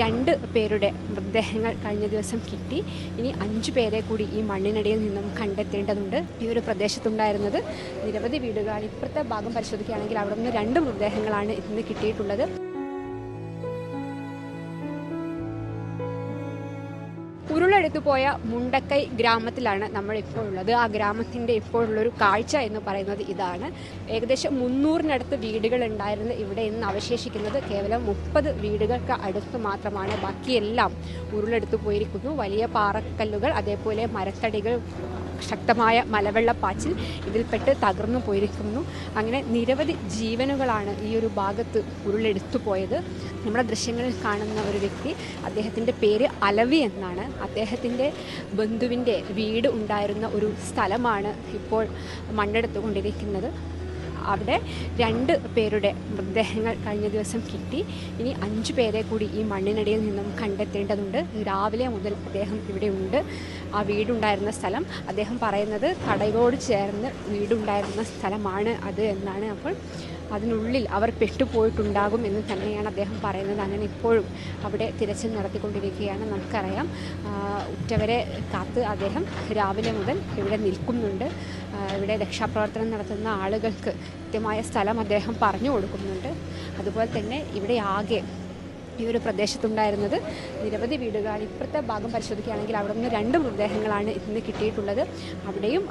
രണ്ട് പേരുടെ മൃതദേഹങ്ങൾ കഴിഞ്ഞ ദിവസം കിട്ടി. ഇനി അഞ്ചു പേരെ കൂടി ഈ മണ്ണിനടിയിൽ നിന്നും കണ്ടെത്തേണ്ടതുണ്ട്. ഈ ഒരു പ്രദേശത്തുണ്ടായിരുന്നത് നിരവധി വീടുകൾ ഇപ്പോഴത്തെ ഭാഗം പരിശോധിക്കുകയാണെങ്കിൽ അവിടെ നിന്ന് രണ്ട് മൃതദേഹങ്ങളാണ് ഇന്ന് കിട്ടിയിട്ടുള്ളത്. ഉരുളെടുത്തു പോയ മുണ്ടക്കൈ ഗ്രാമത്തിലാണ് നമ്മൾ ഇപ്പോൾ ഉള്ളത് ആ ഗ്രാമത്തിന്റെ ഇപ്പോഴുള്ളൊരു കാഴ്ച എന്ന് പറയുന്നത് ഇതാണ്. ഏകദേശം മുന്നൂറിനടുത്ത് വീടുകൾ ഉണ്ടായിരുന്ന ഇവിടെ ഇന്ന് അവശേഷിക്കുന്നത്. കേവലം മുപ്പത് വീടുകൾക്ക് അടുത്ത് മാത്രമാണ്. ബാക്കിയെല്ലാം ഉരുളെടുത്തു പോയിരിക്കുന്നു. വലിയ പാറക്കല്ലുകൾ അതേപോലെ മരത്തടികൾ ശക്തമായ മലവെള്ളപ്പാച്ചിൽ ഇതിൽപ്പെട്ട് തകർന്നു പോയിരിക്കുന്നു. അങ്ങനെ നിരവധി ജീവനുകളാണ് ഈ ഒരു ഭാഗത്ത് ഉരുളെടുത്തു പോയത്. നമ്മുടെ ദൃശ്യങ്ങളിൽ കാണുന്ന ഒരു വ്യക്തി അദ്ദേഹത്തിന്റെ പേര് അലവി എന്നാണ്. അദ്ദേഹത്തിന്റെ ബന്ധുവിന്റെ വീട് ഉണ്ടായിരുന്ന ഒരു സ്ഥലമാണ് ഇപ്പോൾ മണ്ണെടുത്തുകൊണ്ടിരിക്കുന്നത്. അവിടെ രണ്ട് പേരുടെ മൃതദേഹങ്ങൾ കഴിഞ്ഞ ദിവസം കിട്ടി. ഇനി അഞ്ച് പേരെ കൂടി ഈ മണ്ണിനടിയിൽ നിന്നും കണ്ടെത്തേണ്ടതുണ്ട്. രാവിലെ മുതൽ അദ്ദേഹം ഇവിടെ ഉണ്ട്. ആ വീടുണ്ടായിരുന്ന സ്ഥലം അദ്ദേഹം പറയുന്നത് കടയോട് ചേർന്ന് വീടുണ്ടായിരുന്ന സ്ഥലമാണ് അത് എന്നാണ് അപ്പോൾ അതിനുള്ളിൽ അവർ പെട്ടുപോയിട്ടുണ്ടാകും എന്ന് തന്നെയാണ് അദ്ദേഹം പറയുന്നത്. അങ്ങനെ ഇപ്പോഴും അവിടെ തിരച്ചിൽ നടത്തിക്കൊണ്ടിരിക്കുകയാണ്. നമുക്കറിയാം ഉറ്റവരെ കാത്ത് അദ്ദേഹം രാവിലെ മുതൽ ഇവിടെ നിൽക്കുന്നുണ്ട്. ഇവിടെ രക്ഷാപ്രവർത്തനം നടത്തുന്ന ആളുകൾക്ക് കൃത്യമായ സ്ഥലം അദ്ദേഹം പറഞ്ഞു കൊടുക്കുന്നുണ്ട്. അതുപോലെ തന്നെ ഇവിടെ ആകെ ഈ ഒരു പ്രദേശത്തുണ്ടായിരുന്നത്. നിരവധി വീടുകളാണ് ഇപ്പുറത്തെ ഭാഗം പരിശോധിക്കുകയാണെങ്കിൽ അവിടെ നിന്ന് രണ്ട് മൃതദേഹങ്ങളാണ് ഇന്ന് കിട്ടിയിട്ടുള്ളത്. അവിടെയും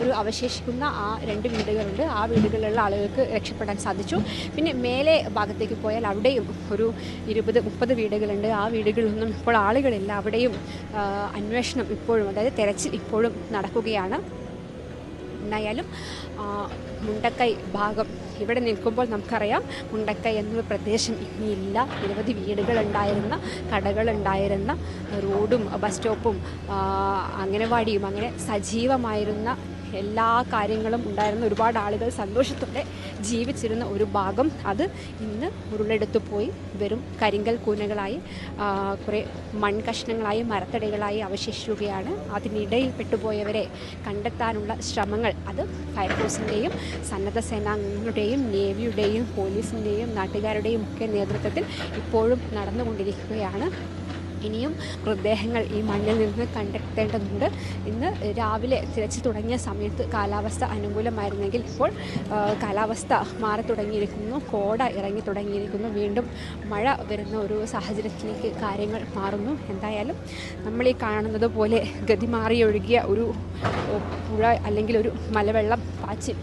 ഒരു അവശേഷിക്കുന്ന ആ രണ്ട് വീടുകളുണ്ട്. ആ വീടുകളിലുള്ള ആളുകൾക്ക് രക്ഷപ്പെടാൻ സാധിച്ചു. പിന്നെ മേലെ ഭാഗത്തേക്ക് പോയാൽ അവിടെയും ഒരു ഇരുപത് മുപ്പത് വീടുകളുണ്ട്. ആ വീടുകളിലൊന്നും ഇപ്പോൾ ആളുകളില്ല അവിടെയും അന്വേഷണം ഇപ്പോഴും അതായത് തെരച്ചിൽ ഇപ്പോഴും നടക്കുകയാണ്. എന്തായാലും മുണ്ടക്കൈ ഭാഗം ഇവിടെ നിൽക്കുമ്പോൾ നമുക്കറിയാം മുണ്ടക്കൈ എന്നൊരു പ്രദേശം ഇനിയില്ല. നിരവധി വീടുകളുണ്ടായിരുന്ന കടകളുണ്ടായിരുന്ന റോഡും ബസ് സ്റ്റോപ്പും അംഗനവാടിയും അങ്ങനെ സജീവമായിരുന്ന എല്ലാ കാര്യങ്ങളും ഉണ്ടായിരുന്ന ഒരുപാട് ആളുകൾ സന്തോഷത്തോടെ ജീവിച്ചിരുന്ന ഒരു ഭാഗം അത്. ഇന്ന് ഉരുളെടുത്തു പോയി വെറും കരിങ്കൽ കൂനകളായി കുറേ മൺകഷ്ണങ്ങളായി മരത്തടികളായി അവശേഷിക്കുകയാണ്. അതിനിടയിൽ പെട്ടുപോയവരെ കണ്ടെത്താനുള്ള ശ്രമങ്ങൾ അത് ഫയർഫോഴ്സിന്റെയും സന്നദ്ധ സേനാംഗങ്ങളുടെയും നേവിയുടെയും പോലീസിന്റെയും നാട്ടുകാരുടെയും ഒക്കെ നേതൃത്വത്തിൽ ഇപ്പോഴും നടന്നുകൊണ്ടിരിക്കുകയാണ്. ഇനിയും മൃതദേഹങ്ങൾ ഈ മണ്ണിൽ നിന്ന് കണ്ടെത്തേണ്ടതുണ്ട്. ഇന്ന് രാവിലെ തിരച്ചിൽ തുടങ്ങിയ സമയത്ത് കാലാവസ്ഥ അനുകൂലമായിരുന്നെങ്കിൽ ഇപ്പോൾ കാലാവസ്ഥ മാറി തുടങ്ങിയിരിക്കുന്നു കോട ഇറങ്ങി തുടങ്ങിയിരിക്കുന്നു. വീണ്ടും മഴ വരുന്ന ഒരു സാഹചര്യത്തിലേക്ക് കാര്യങ്ങൾ മാറുന്നു. എന്തായാലും നമ്മൾ ഈ കാണുന്നത് പോലെ ഗതി മാറി ഒഴുകിയ ഒരു പുഴ അല്ലെങ്കിൽ ഒരു മലവെള്ളം പാച്ചിൽ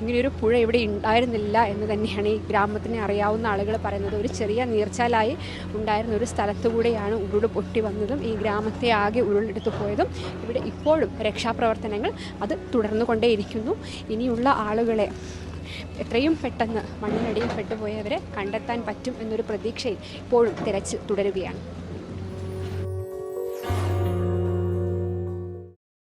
ഇങ്ങനെയൊരു പുഴ ഇവിടെ ഉണ്ടായിരുന്നില്ല എന്ന് തന്നെയാണ് ഈ ഗ്രാമത്തിനെ അറിയാവുന്ന ആളുകൾ പറയുന്നത്. ഒരു ചെറിയ നീർച്ചാലായി ഉണ്ടായിരുന്ന ഒരു സ്ഥലത്തുകൂടെയാണ് ഉരുൾ പൊട്ടി വന്നതും ഈ ഗ്രാമത്തെ ആകെ ഉരുളെടുത്തു പോയതും. ഇവിടെ ഇപ്പോഴും രക്ഷാപ്രവർത്തനങ്ങൾ അത് തുടർന്നു തുടർന്നുകൊണ്ടേയിരിക്കുന്നു. ഇനിയുള്ള ആളുകളെ എത്രയും പെട്ടെന്ന് മണ്ണിനടിയിൽ പെട്ടുപോയവരെ കണ്ടെത്താൻ പറ്റും എന്നൊരു പ്രതീക്ഷയിൽ ഇപ്പോഴും തിരച്ചിൽ തുടരുകയാണ്.